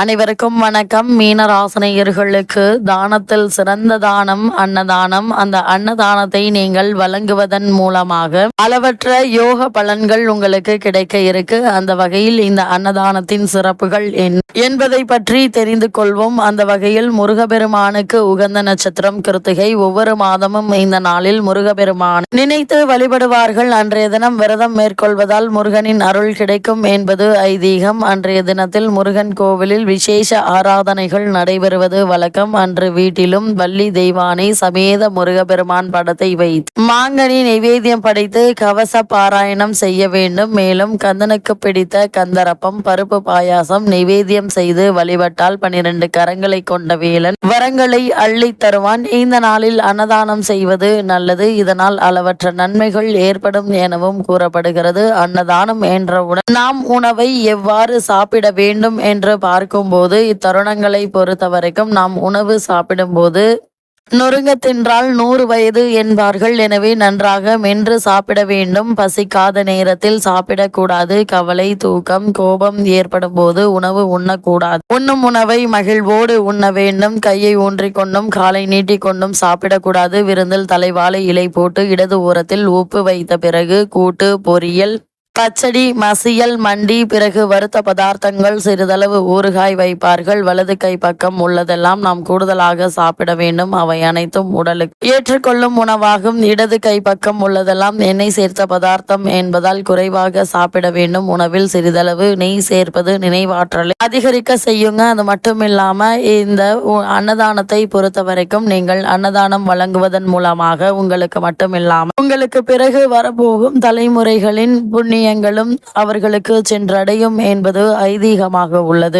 அனைவருக்கும் வணக்கம். மீனராசனையர்களுக்கு தானத்தில் சிறந்த தானம் அன்னதானம். அந்த அன்னதானத்தை நீங்கள் வழங்குவதன் மூலமாக அளவற்ற யோக பலன்கள் உங்களுக்கு கிடைக்க இருக்கு. அந்த வகையில் இந்த அன்னதானத்தின் சிறப்புகள் என்பதை பற்றி தெரிந்து கொள்வோம். அந்த வகையில் முருகபெருமானுக்கு உகந்த நட்சத்திரம் கிருத்திகை. ஒவ்வொரு மாதமும் இந்த நாளில் முருகபெருமான் நினைத்து வழிபடுவார்கள். அன்றைய தினம் விரதம் மேற்கொள்வதால் முருகனின் அருள் கிடைக்கும் என்பது ஐதீகம். அன்றைய தினத்தில் முருகன் கோவிலில் விசேஷ ஆராதனைகள் நடைபெறுவது வழக்கம். அன்று வீட்டிலும் வள்ளி தெய்வானை சமேத முருகபெருமான் படத்தை வைத்து மாங்கனி நைவேத்தியம் படைத்து கவச பாராயணம் செய்ய வேண்டும். மேலும் கந்தனுக்கு பிடித்த கந்தரப்பம் பருப்பு பாயாசம் நைவேத்தியம் செய்து வழிபட்டால் பனிரெண்டு கரங்களை கொண்ட வேலன் வரங்களை அள்ளி தருவான். இந்த நாளில் அன்னதானம் செய்வது நல்லது. இதனால் அளவற்ற நன்மைகள் ஏற்படும் எனவும் கூறப்படுகிறது. அன்னதானம் என்றவுடன் நாம் உணவை எவ்வாறு சாப்பிட வேண்டும் என்று பார்க்கும் இருக்கும்போது இத்தருணங்களை பொறுத்த வரைக்கும் நாம் உணவு சாப்பிடும்போது நொறுங்க தின்றால் நூறு வயது என்பார்கள். எனவே நன்றாக மென்று சாப்பிட வேண்டும். பசிக்காத நேரத்தில் சாப்பிடக்கூடாது. கவலை தூக்கம் கோபம் ஏற்படும் போது உணவு உண்ணக்கூடாது. உண்ணும் உணவை மகிழ்வோடு உண்ண வேண்டும். கையை ஊன்றிக்கொண்டும் காலை நீட்டிக்கொண்டும் சாப்பிடக்கூடாது. விருந்தில் தலைவாழை இலை போட்டு இடது ஓரத்தில் உப்பு வைத்த பிறகு கூட்டு பொரியல் பச்சடி மசியல் மண்டி பிறகு வறுத்த பதார்த்தங்கள் சிறிதளவு ஊறுகாய் வைப்பார்கள். வலது கை பக்கம் உள்ளதெல்லாம் நாம் கூடுதலாக சாப்பிட வேண்டும். அவை அனைத்தும் உடலுக்கு ஏற்றுக்கொள்ளும் உணவாகும். இடது கை பக்கம் உள்ளதெல்லாம் எண்ணெய் சேர்த்த பதார்த்தம் என்பதால் குறைவாக சாப்பிட வேண்டும். உணவில் சிறிதளவு நெய் சேர்ப்பது நினைவாற்றலை அதிகரிக்க செய்யுங்க. அது மட்டும் இல்லாம இந்த உ- அன்னதானத்தை பொறுத்த வரைக்கும் நீங்கள் அன்னதானம் வழங்குவதன் மூலமாக உங்களுக்கு மட்டும் இல்லாமல் உங்களுக்கு பிறகு வரப்போகும் தலைமுறைகளின் புண்ணிய புண்ணியங்களும் அவர்களுக்கு சென்றடையும் என்பது ஐதீகமாக உள்ளது.